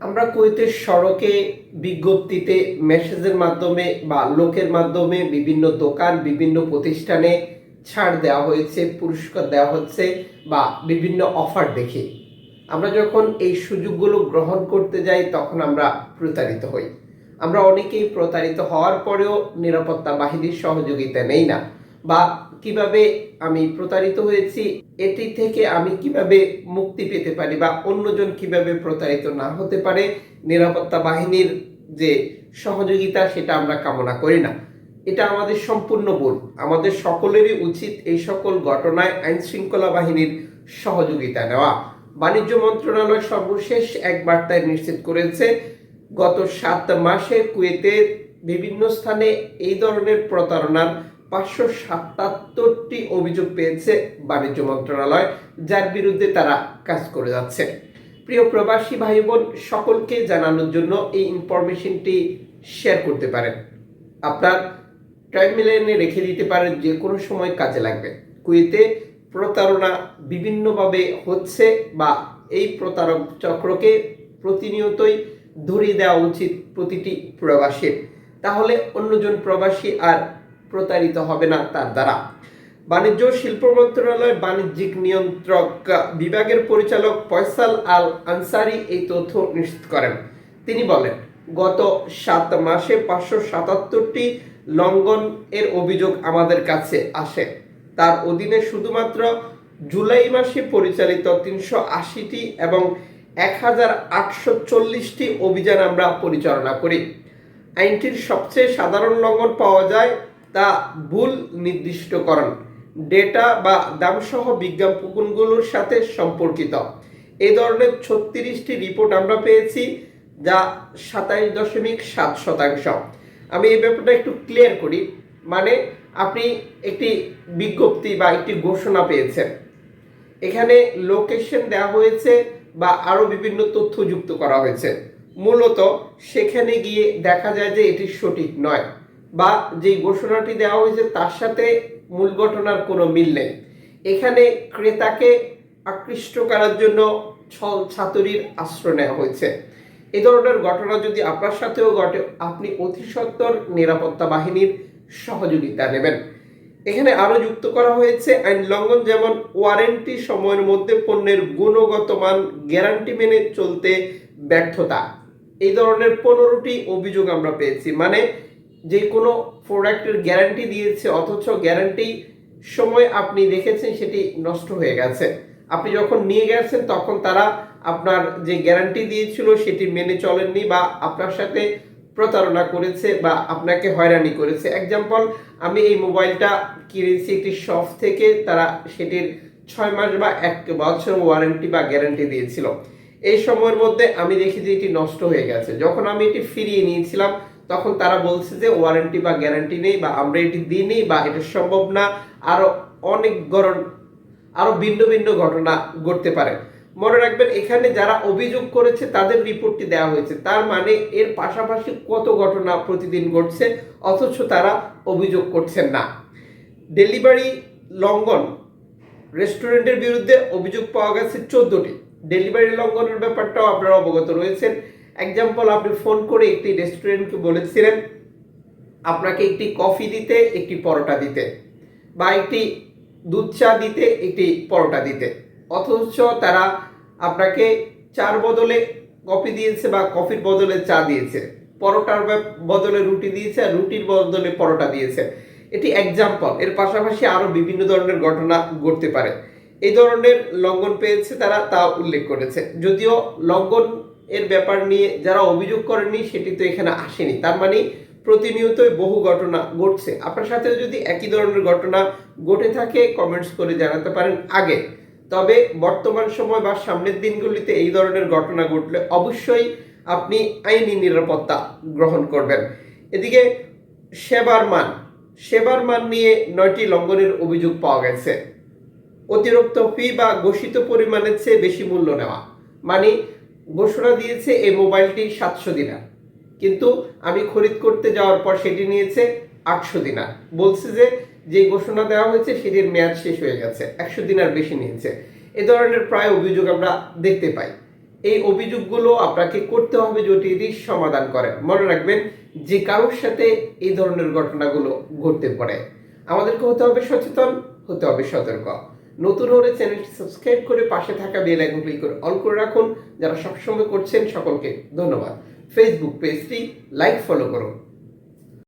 আমরা কুয়েতের সড়কে বিজ্ঞপ্তিতে, মেসেজের মাধ্যমে বা লোকের মাধ্যমে বিভিন্ন দোকান, বিভিন্ন প্রতিষ্ঠানে ছাড় দেওয়া হয়েছে, পুরস্কার দেওয়া হচ্ছে বা বিভিন্ন অফার দেখি। আমরা যখন এই সুযোগগুলো গ্রহণ করতে যাই, তখন আমরা প্রতারিত হই। আমরা অনেকেই প্রতারিত হওয়ার পরেও নিরাপত্তা বাহিনীর সহযোগিতা নেই না বা কীভাবে আমি প্রতারিত হয়েছি, এটি থেকে আমি কীভাবে মুক্তি পেতে পারি বা অন্যজন কীভাবে প্রতারিত না হতে পারে, নিরাপত্তা বাহিনীর যে সহযোগিতা, সেটা আমরা কামনা করি না। এটা আমাদের সম্পূর্ণ ভুল। আমাদের সকলেরই উচিত এই সকল ঘটনায় আইন শৃঙ্খলা বাহিনীর সহযোগিতা নেওয়া। বাণিজ্য মন্ত্রণালয় সর্বশেষ এক বার্তায় নিশ্চিত করেছে, গত সাত মাসে কুয়েতে বিভিন্ন স্থানে এই ধরনের প্রতারণার পাঁচশো সাতাত্তরটি অভিযোগ পেয়েছে বাণিজ্য মন্ত্রণালয়, যার বিরুদ্ধে তারা কাজ করে যাচ্ছে। প্রিয় প্রবাসী ভাই বোন সকলকে জানানোর জন্য এই ইনফরমেশনটি শেয়ার করতে পারেন। আপনার টাইম রেখে দিতে পারেন যে কোনো সময় কাজে লাগবে। কুয়েতে প্রতারণা বিভিন্নভাবে হচ্ছে বা এই প্রতারক চক্রকে প্রতিনিয়তই ধরিয়ে দেওয়া উচিত প্রতিটি প্রবাসীর। তাহলে অন্যজন প্রবাসী আর প্রতারিত হবে না তার দ্বারা। বাণিজ্য শিল্প মন্ত্রণালয়ের বাণিজ্যিক নিয়ন্ত্রক বিভাগের পরিচালক ফয়সাল আল আনসারি এই তথ্য নিশ্চিত করেন। তিনি বলেন, গত সাত মাসে পাঁচশো সাতাত্তরটি লঙ্ঘন এর অভিযোগ আমাদের কাছে আসে। তার অধীনে শুধুমাত্র জুলাই মাসে পরিচালিত তিনশো আশিটি এবং এক হাজার আটশো চল্লিশটি অভিযান আমরা পরিচালনা করি। আইনটির সবচেয়ে সাধারণ লঙ্ঘন পাওয়া যায় তা ভুল নির্দিষ্টকরণ। ডেটা বা দামসহ বিজ্ঞাপনগুলোর সাথে সম্পর্কিত। এই ধরনের ছত্রিশটি রিপোর্ট আমরা পেয়েছি, যা সাতাশ দশমিক সাত শতাংশ। আমি এই ব্যাপারটা একটু ক্লিয়ার করি। মানে আপনি একটি বিজ্ঞপ্তি বা একটি ঘোষণা পেয়েছেন। এখানে লোকেশন দেওয়া হয়েছে বা আরও বিভিন্ন তথ্য যুক্ত করা হয়েছে। মূলত সেখানে গিয়ে দেখা যায় যে এটি সঠিক নয়। বা যে ঘোষণাটি দেওয়া হয়েছে, তার সাথে মূল ঘটনার কোনো মিল নেই। এখানে ক্রেতাকে আকৃষ্ট করার জন্য ছল ছাতুরির আশ্রয় নেওয়া হয়েছে। এ ধরনের ঘটনা যদি আপনার সাথেও ঘটে, আপনি অতি নিরাপত্তা বাহিনীর সহযোগিতা নেবেন। এখানে আরও যুক্ত করা হয়েছে, আইন লঙ্ঘন যেমন ওয়ারেন্টি সময়ের মধ্যে পণ্যের গুণগত মান গ্যারান্টি মেনে চলতে ব্যর্থতা। এই ধরনের পনেরোটি অভিযোগ আমরা পেয়েছি। মানে যে কোনো প্রোডাক্টের গ্যারান্টি দিয়েছে, অথচ গ্যারান্টি সময় আপনি দেখেছেন সেটি নষ্ট হয়ে গেছে। আপনি যখন নিয়ে গেছেন, তখন তারা আপনার যে গ্যারান্টি দিয়েছিল সেটি মেনে চলেননি বা আপনার সাথে প্রতারণা করেছে বা আপনাকে হয়রানি করেছে। এক্সাম্পল আমি এই মোবাইলটা কিনেছি একটি শপ থেকে, তারা সেটির ছয় মাস বা এক বছর ওয়ারেন্টি বা গ্যারান্টি দিয়েছিল। এই সময়ের মধ্যে আমি দেখি যে এটি নষ্ট হয়ে গেছে। যখন আমি এটি ফিরিয়ে নিয়েছিলাম তখন তারা বলছে যে ওয়ারেন্টি বা গ্যারান্টি নেই বা আমরা এটি দিইনি বা এটা সম্ভব না। আরও অনেক গরণ আরও ভিন্ন ভিন্ন ঘটনা ঘটতে পারে। মনে রাখবেন, এখানে যারা অভিযোগ করেছে তাদের রিপোর্টটি দেওয়া হয়েছে। তার মানে এর পাশাপাশি কত ঘটনা প্রতিদিন ঘটছে, অথচ তারা অভিযোগ করছেন না। ডেলিভারি লঙ্ঘন, রেস্টুরেন্টের বিরুদ্ধে অভিযোগ পাওয়া গেছে চোদ্দটি। ডেলিভারি লঙ্ঘনের ব্যাপারটাও আপনারা অবগত রয়েছেন। এক্সাম্পল আপনি ফোন করে একটি রেস্টুরেন্টকে বলেছিলেন, আপনাকে একটি কফি দিতে, একটি পরোটা দিতে, বা একটি দুধ চা দিতে, একটি পরোটা দিতে। অথচ তারা আপনাকে চার বদলে কফি দিয়েছে বা কফির বদলে চা দিয়েছে, পরোটার বদলে রুটি দিয়েছে, আর রুটির বদলে পরোটা দিয়েছে। এটি এক্সাম্পল এর পাশাপাশি আরও বিভিন্ন ধরনের ঘটনা ঘটতে পারে। এই ধরনের লঙ্ঘন পেয়েছে তারা, তা উল্লেখ করেছে। যদিও লঙ্ঘন এর ব্যাপার নিয়ে যারা অভিযোগ করেননি সেটি তো এখানে আসেনি। তার মানে প্রতিনিয়তই বহু ঘটনা ঘটছে। আপনার সাথে যদি একই ধরনের ঘটনা ঘটে থাকে কমেন্টস করে জানাতে পারেন আগে। তবে বর্তমান সময় বা সামনের দিনগুলিতে এই ধরনের ঘটনা ঘটলে অবশ্যই আপনি আইনি নিরাপত্তা গ্রহণ করবেন। এদিকে সেবার মান সেবার মান নিয়ে নয়টি লঙ্ঘনের অভিযোগ পাওয়া গেছে। অতিরিক্ত ফি বা ঘোষিত পরিমাণের চেয়ে বেশি মূল্য নেওয়া। মানে ঘোষণা দিয়েছে এই মোবাইলটি সাতশো দিনার। কিন্তু আমি খরিদ করতে যাওয়ার পর সেটি নিয়েছে আটশো দিনার। বলছে যে যে ঘোষণা দেওয়া হয়েছে সেটির মেয়াদ শেষ হয়ে গেছে, একশো দিনার বেশি নিয়েছে। এ ধরনের প্রায় অভিযোগ আমরা দেখতে পাই। এই অভিযোগগুলো আপনাকে করতে হবে যদি এটি সমাধান করেন। মনে রাখবেন, যে কারোর সাথে এই ধরনের ঘটনাগুলো ঘটতে পারে। আমাদেরকে হতে হবে সচেতন, হতে হবে সতর্ক। নতুন হলে চ্যানেলটি সাবস্ক্রাইব করে পাশে থাকা বেল আইকন ক্লিক করে অন করে রাখুন। যারা সবসময় করছেন সকলকে ধন্যবাদ। ফেসবুক পেজটি লাইক ফলো করুন।